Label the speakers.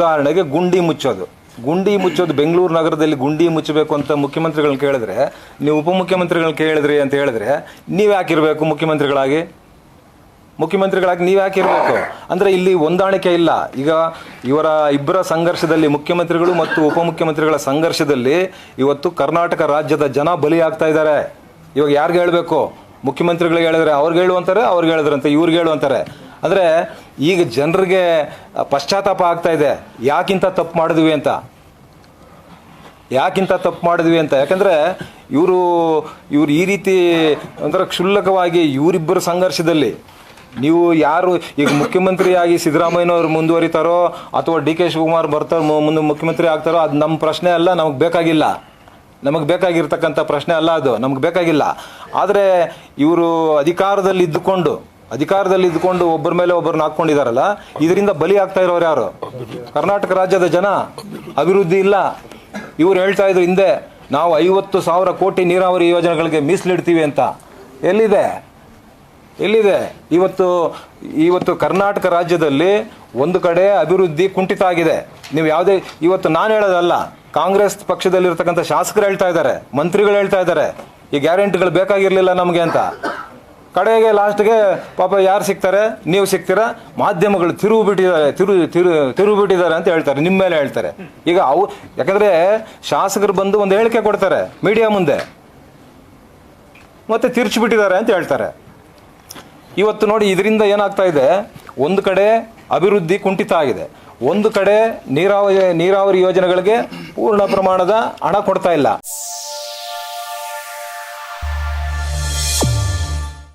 Speaker 1: ಉದಾಹರಣೆಗೆ ಗುಂಡಿ ಮುಚ್ಚೋದು. ಗುಂಡಿ ಮುಚ್ಚೋದು ಬೆಂಗಳೂರು ನಗರದಲ್ಲಿ ಗುಂಡಿ ಮುಚ್ಚಬೇಕು ಅಂತ ಮುಖ್ಯಮಂತ್ರಿಗಳನ್ನ ಕೇಳಿದ್ರೆ, ನೀವು ಉಪಮುಖ್ಯಮಂತ್ರಿಗಳನ್ನ ಕೇಳಿದ್ರಿ ಅಂತ ಹೇಳಿದ್ರೆ ನೀವು ಯಾಕಿರಬೇಕು ಮುಖ್ಯಮಂತ್ರಿಗಳಾಗಿ? ಮುಖ್ಯಮಂತ್ರಿಗಳಾಗಿ ನೀವು ಯಾಕಿರಬೇಕು ಅಂದರೆ ಇಲ್ಲಿ ಹೊಂದಾಣಿಕೆ ಇಲ್ಲ. ಈಗ ಇವರ ಇಬ್ಬರ ಸಂಘರ್ಷದಲ್ಲಿ ಮುಖ್ಯಮಂತ್ರಿಗಳು ಮತ್ತು ಉಪಮುಖ್ಯಮಂತ್ರಿಗಳ ಸಂಘರ್ಷದಲ್ಲಿ ಇವತ್ತು ಕರ್ನಾಟಕ ರಾಜ್ಯದ ಜನ ಬಲಿ ಆಗ್ತಾ ಇದ್ದಾರೆ. ಇವಾಗ ಯಾರಿಗೆ ಹೇಳಬೇಕು? ಮುಖ್ಯಮಂತ್ರಿಗಳಿಗೆ ಹೇಳಿದ್ರೆ ಅವ್ರಿಗೆ ಹೇಳುವಂತಾರೆ, ಅವ್ರಿಗೆ ಹೇಳಿದ್ರಂತೆ ಇವ್ರಿಗೆ ಹೇಳು ಅಂತಾರೆ ಅಂದರೆ ಈಗ ಜನರಿಗೆ ಪಶ್ಚಾತ್ತಾಪ ಆಗ್ತಾ ಇದೆ. ಯಾಕಿಂತ ತಪ್ಪು ಮಾಡಿದ್ವಿ ಅಂತ? ಯಾಕಿಂತ ತಪ್ಪು ಮಾಡಿದ್ವಿ ಅಂತ? ಯಾಕಂದರೆ ಇವರು ಇವರು ಈ ರೀತಿ ಒಂಥರ ಕ್ಷುಲ್ಲಕವಾಗಿ ಇವರಿಬ್ಬರ ಸಂಘರ್ಷದಲ್ಲಿ ನೀವು ಯಾರು ಈಗ ಮುಖ್ಯಮಂತ್ರಿಯಾಗಿ ಸಿದ್ದರಾಮಯ್ಯನವರು ಮುಂದುವರಿತಾರೋ ಅಥವಾ ಡಿ ಕೆ ಶಿವಕುಮಾರ್ ಬರ್ತಾರೋ ಮುಂದೆ ಮುಖ್ಯಮಂತ್ರಿ ಆಗ್ತಾರೋ ಅದು ನಮ್ಮ ಪ್ರಶ್ನೆ ಅಲ್ಲ, ನಮಗೆ ಬೇಕಾಗಿಲ್ಲ. ನಮಗೆ ಬೇಕಾಗಿರ್ತಕ್ಕಂಥ ಪ್ರಶ್ನೆ ಅಲ್ಲ ಅದು. ನಮಗೆ ಬೇಕಾಗಿಲ್ಲ. ಆದರೆ ಇವರು ಅಧಿಕಾರದಲ್ಲಿ ಇದ್ದುಕೊಂಡು ಅಧಿಕಾರದಲ್ಲಿ ಇದ್ಕೊಂಡು ಒಬ್ಬರ ಮೇಲೆ ಒಬ್ಬರನ್ನ ಹಾಕೊಂಡಿದಾರಲ್ಲ ಇದರಿಂದ ಬಲಿ ಆಗ್ತಾ ಇರೋರು ಯಾರು? ಕರ್ನಾಟಕ ರಾಜ್ಯದ ಜನ. ಅಭಿವೃದ್ಧಿ ಇಲ್ಲ. ಇವ್ರು ಹೇಳ್ತಾ ಇದ್ರು ಹಿಂದೆ, ನಾವು ಐವತ್ತು ಸಾವಿರ ಕೋಟಿ ನೀರಾವರಿ ಯೋಜನೆಗಳಿಗೆ ಮೀಸಲಿಡ್ತೀವಿ ಅಂತ. ಎಲ್ಲಿದೆ? ಎಲ್ಲಿದೆ? ಇವತ್ತು ಇವತ್ತು ಕರ್ನಾಟಕ ರಾಜ್ಯದಲ್ಲಿ ಒಂದು ಕಡೆ ಅಭಿವೃದ್ಧಿ ಕುಂಠಿತ ಆಗಿದೆ. ನೀವು ಯಾವುದೇ, ಇವತ್ತು ನಾನು ಹೇಳೋದಲ್ಲ, ಕಾಂಗ್ರೆಸ್ ಪಕ್ಷದಲ್ಲಿರ್ತಕ್ಕಂಥ ಶಾಸಕರು ಹೇಳ್ತಾ ಇದ್ದಾರೆ, ಮಂತ್ರಿಗಳು ಹೇಳ್ತಾ ಇದ್ದಾರೆ, ಈ ಗ್ಯಾರಂಟಿಗಳು ಬೇಕಾಗಿರಲಿಲ್ಲ ನಮಗೆ ಅಂತ. ಕಡೆಗೆ ಲಾಸ್ಟ್ಗೆ ಪಾಪ ಯಾರು ಸಿಗ್ತಾರೆ? ನೀವು ಸಿಗ್ತೀರಾ? ಮಾಧ್ಯಮಗಳು ತಿರುವು ಬಿಟ್ಟಿದ್ದಾರೆ, ತಿರು ತಿರು ತಿರುವು ಬಿಟ್ಟಿದ್ದಾರೆ ಅಂತ ಹೇಳ್ತಾರೆ, ನಿಮ್ಮ ಮೇಲೆ ಹೇಳ್ತಾರೆ. ಈಗ ಅವು, ಯಾಕಂದ್ರೆ ಶಾಸಕರು ಬಂದು ಒಂದು ಹೇಳಿಕೆ ಕೊಡ್ತಾರೆ, ಮೀಡಿಯಾ ಮುಂದೆ. ಮತ್ತೆ ತಿರುಚಿ ಬಿಟ್ಟಿದ್ದಾರೆ ಅಂತ ಹೇಳ್ತಾರೆ. ಇವತ್ತು ನೋಡಿ, ಇದರಿಂದ ಏನಾಗ್ತಾ ಇದೆ? ಒಂದು ಕಡೆ ಅಭಿವೃದ್ಧಿ ಕುಂಠಿತ ಆಗಿದೆ. ಒಂದು ಕಡೆ ನೀರಾವರಿ ನೀರಾವರಿ ಯೋಜನೆಗಳಿಗೆ ಪೂರ್ಣ ಪ್ರಮಾಣದ ಹಣ ಕೊಡ್ತಾ ಇಲ್ಲ.